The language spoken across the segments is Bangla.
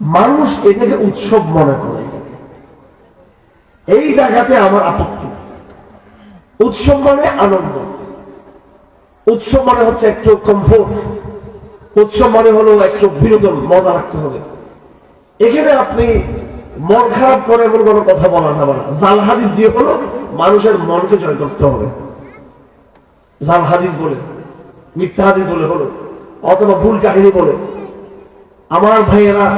মানুষ এটাকে উৎসব মনে করে। এই জায়গাতে আমার আপত্তি। উৎসব মানে আনন্দ। উৎসব মানে হচ্ছে একটু কমফোর্ট উৎসব মানে হলো একটু বিনোদন, মজা রাখতে হবে। এখানে আপনি মন খারাপ করে এমন কোনো কথা বলা যাবে না। জাল হাদিস দিয়ে হলো মানুষের মনকে জয় করতে হবে। জাল হাদিস বলে, মিথ্যা হাদিস বলে হলো, অথবা ভুল কাহিনী বলে। আমার ভাইয়েরা,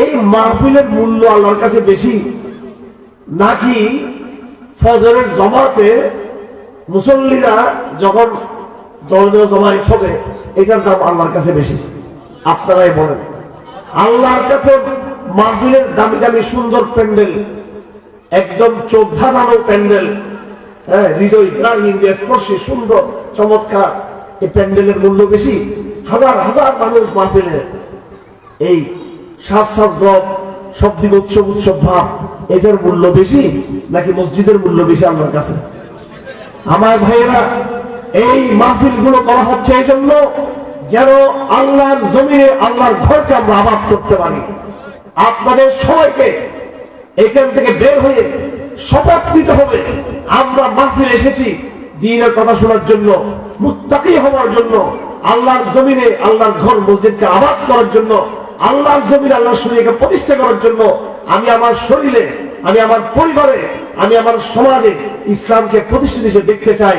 এই মাহফিলের মূল্য আল্লাহর কাছে বেশি, নাকি ফজরের জমাতে মুসল্লিরা যখন দরজা জমায় ঠকে, এটার দাম আল্লাহর কাছে বেশি। আপনারাই বলেন। আল্লাহর কাছে মাহফিলের দামি দামি সুন্দর প্যান্ডেল, একদম চোখ ধানানো প্যান্ডেল হ্যাঁ হৃদয় গ্রামীণ স্পর্শী, সুন্দর, চমৎকার, এই প্যান্ডেলের মূল্য বেশি। হাজার হাজার মানুষ মাহফিলে এই শ্বাস শ্বাস রব, সব দিকে উৎসব উৎসব ভাব, এটার মূল্য বেশি নাকি মসজিদের মূল্য বেশি আল্লাহর কাছে? আমার ভাইয়েরা, এই মাহফিলগুলো করা হচ্ছে এই জন্য যেন আল্লাহর জমিনে আল্লাহর ঘরকে আমরা আবাদ করতে পারি। আপনাদের সবাইকে এখান থেকে বের হয়ে শপথ নিতে হবে। আমরা মাহফিল এসেছি দিনের কথা শোনার জন্য, মুত্তাকি হওয়ার জন্য, আল্লাহর জমিনে আল্লাহর ঘর মসজিদকে আবাদ করার জন্য। আল্লাহর জমিনে আল্লাহর শরীরকে প্রতিষ্ঠা করার জন্য আমি আমার শরীরে, আমি আমার পরিবারে, আমি আমার সমাজে ইসলামকে প্রতিষ্ঠিত হিসেবে দেখতে চাই।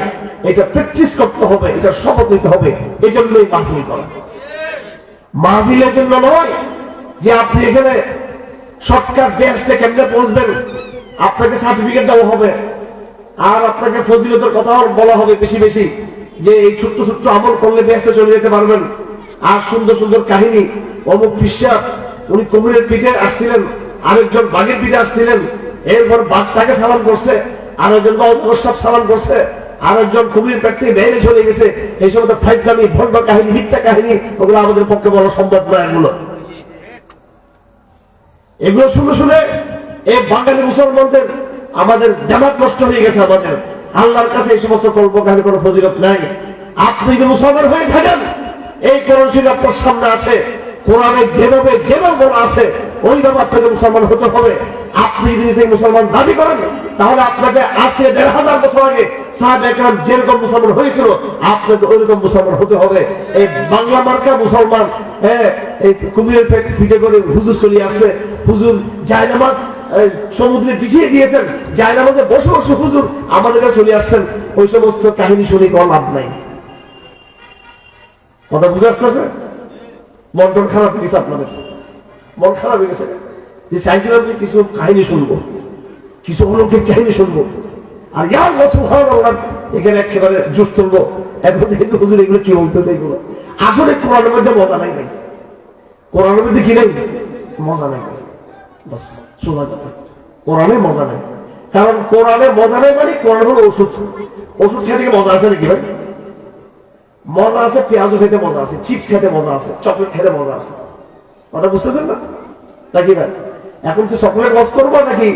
এটা প্র্যাকটিস করতে হবে, এটা শপথ নিতে হবে। এই মাহফিল করা। মাহফিলের জন্য নয় যে আপনি এখানে শর্টকাট বেসতে কেমনে পৌঁছবেন, আপনাকে সার্টিফিকেট দেওয়া হবে। আর আপনাকে ফজিলতের কথা বলা হবে বেশি বেশি, যে এই ছোট্ট ছোট্ট আমল করলে বেসতে চলে যেতে পারবেন। আর সুন্দর সুন্দর কাহিনী। অমুক পিসা উনি কুমিরের পিঠে আসছিলেন, আরেকজন বাঘের পিঠে আসছিলেন। এরপর বাঘ তাকে সালাম করছে, আরেকজন সব সালাম করছে, আরেকজন কুমির থেকে বেড়ে চলে গেছে। এই সমস্ত ফাইজলামি, ভণ্ড কাহিনী, মিথ্যা কাহিনী, ওগুলো আমাদের পক্ষে বলা সম্ভব নয় এগুলো। এগুলো শুনে শুনে এই বাঙালি মুসলমানদের আমাদের জামাত নষ্ট হয়ে গেছে আমাদের। আল্লাহর কাছে এই সমস্ত কল্প কাহিনী কোনো ফজিলত নাই। আপনি যদি মুসলমান হয়ে থাকেন? এই কোরআন আপনার সামনে আছে, কোরআনে যেভাবে যেভাবে আছে ওইভাবে আপনাকে মুসলমান হতে হবে। আপনি যদি সেই মুসলমান দাবি করেন, তাহলে আপনাকে আজকে দেড় হাজার বছর আগে সাহাব একরাম যেরকম মুসলমান হয়েছিল, আপনাকে ওইরকম মুসলমান হতে হবে। এই বাংলা মার্কা মুসলমান হ্যাঁ এই কুমিরের পিঠে করে হুজুর চলে আসছে, হুজুর যায় নামাজ সমুদ্রে পিছিয়ে দিয়েছেন যায় নামাজে বসে বসে হুজুর আমাদের চলে আসছেন। ওই সমস্ত কাহিনী শুনে কোনো লাভ নাই। কথা বুঝে আসতেছে? মন টন খারাপ হয়ে গেছে আপনাদের। মন খারাপ হয়ে গেছে। যে চাইছিলাম যে কিছু কাহিনী শুনব। কিছু অলৌকিক কাহিনী শুনব। আর ইয়ার বছর এখানে একেবারে জুস তুলবো। এখন তো হুজুর এগুলো কি বলতেছে এগুলো? আসলে কোরআনের মধ্যে মজা নাই নাই কোরআনের মধ্যে কি নেই? মজা নাই বাস শোনা কথা। কোরআনে মজা নেই। কারণ কোরআনে মজা নাই মানে কোরআন হলো ওষুধ। ওষুধ খেয়ে থেকে মজা আছে নাকি ভাই? মজা আছে, পেঁয়াজও খেতে মজা আছে, চিপস খেতে মজা আছে, চকলেট খেতে মজা আছে। কথা বুঝতেছেন না? নাকি ভাই? এখন কি চকলেট ওয়াশ করব নাকি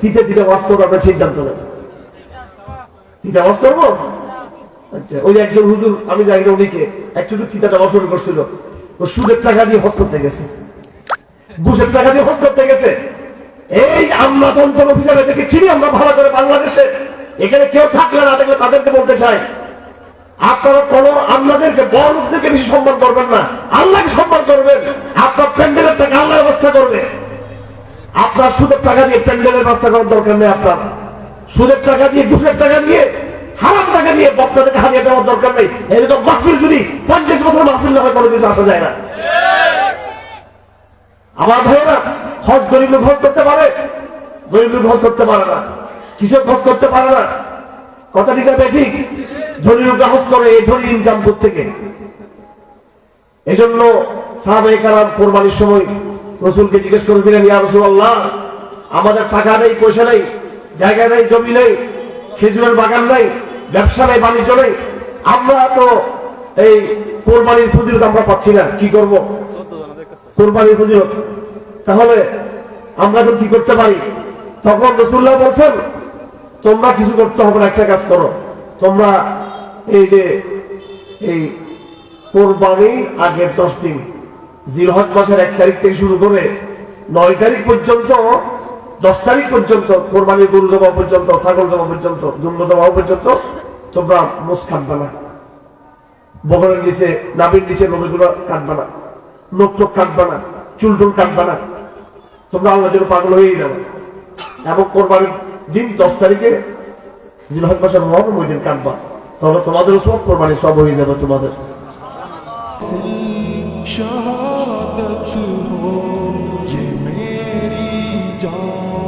তিতে তিতে ওয়াশ করব? আপনার সিদ্ধান্ত নেন। তিতে ওয়াশ করব? আচ্ছা ওই একজন হুজুর, আমি জানি না উনিকে একটু তিতা দেওয়া শুরু করছিল। ও সুদের টাকা দিয়ে হজ করতে গেছে। ঘুষের টাকা দিয়ে হজ করতে গেছে। এই আমলাতন্ত্র অফিসার এদেরকে চিনি আমরা ভালো করে বাংলাদেশে? এখানে কেউ থাকলে না থাকলে তাদেরকে বলতে চাই আপনারা বড় সম্মান করবেন না। আল্লাহকে সম্মান আপনার প্যান্ডেলের আল্লাহ ব্যবস্থা করবে। সুদের টাকা দিয়ে প্যান্ডেলের ব্যবস্থা করার দরকার নেই আপনার। সুদের টাকা দিয়ে, ঘুষের টাকা দিয়ে, হারাম টাকা দিয়ে বক্তাদেরকে হারিয়ে দেওয়ার দরকার নেই। এরকম মাহফিল যদি পঞ্চাশ বছর মাহফিল না কোনো কিছু আসা যায় না। আমার ভাইয়েরা, হজ লোক হজ করতে পারে লোক হজ করতে পারে না। কৃষক হজ করতে পারে না। কথা ঠিক আছে ঠিক কোরবানির সময় রসুলকে জিজ্ঞেস করেছিলেন আমাদের টাকা নেই, পয়সা নেই, জায়গা নেই, জমি নেই, খেজুরের বাগান নেই, ব্যবসা নেই, বাণিজ্য নেই। আমরা তো এই কোরবানির আমরা পাচ্ছি না, কি করব? কোরবানির তাহলে আমরা তো কি করতে পারি? তখন রসুল্লাহ বলছেন, তোমরা কিছু করতে হবে একটা কাজ করো। তোমরা এই যে এই কোরবানি আগের দশ দিন, জিলহজ মাসের এক তারিখ থেকে শুরু করে নয় তারিখ পর্যন্ত, দশ তারিখ পর্যন্ত, কোরবানি গরু জমা পর্যন্ত, ছাগল জমা পর্যন্ত, দুম্ব জমা পর্যন্ত তোমরা মুস কাটবে না। বগলের নিচে নাবির নিচে নবীগুলো কাটবে না। নোক টোক কাটবে না, চুল টুল কাটবে না। তোমরা আল্লাহ যেন পাগল হয়েই যাবে এবং কোরবানির দিন দশ তারিখে জিলহজ মাসের মহরম ওই দিন কাটবা। তাহলে তোমাদেরও সব কোরবানি সব হয়ে যাবে তোমাদের शहादत हो ये मेरी जान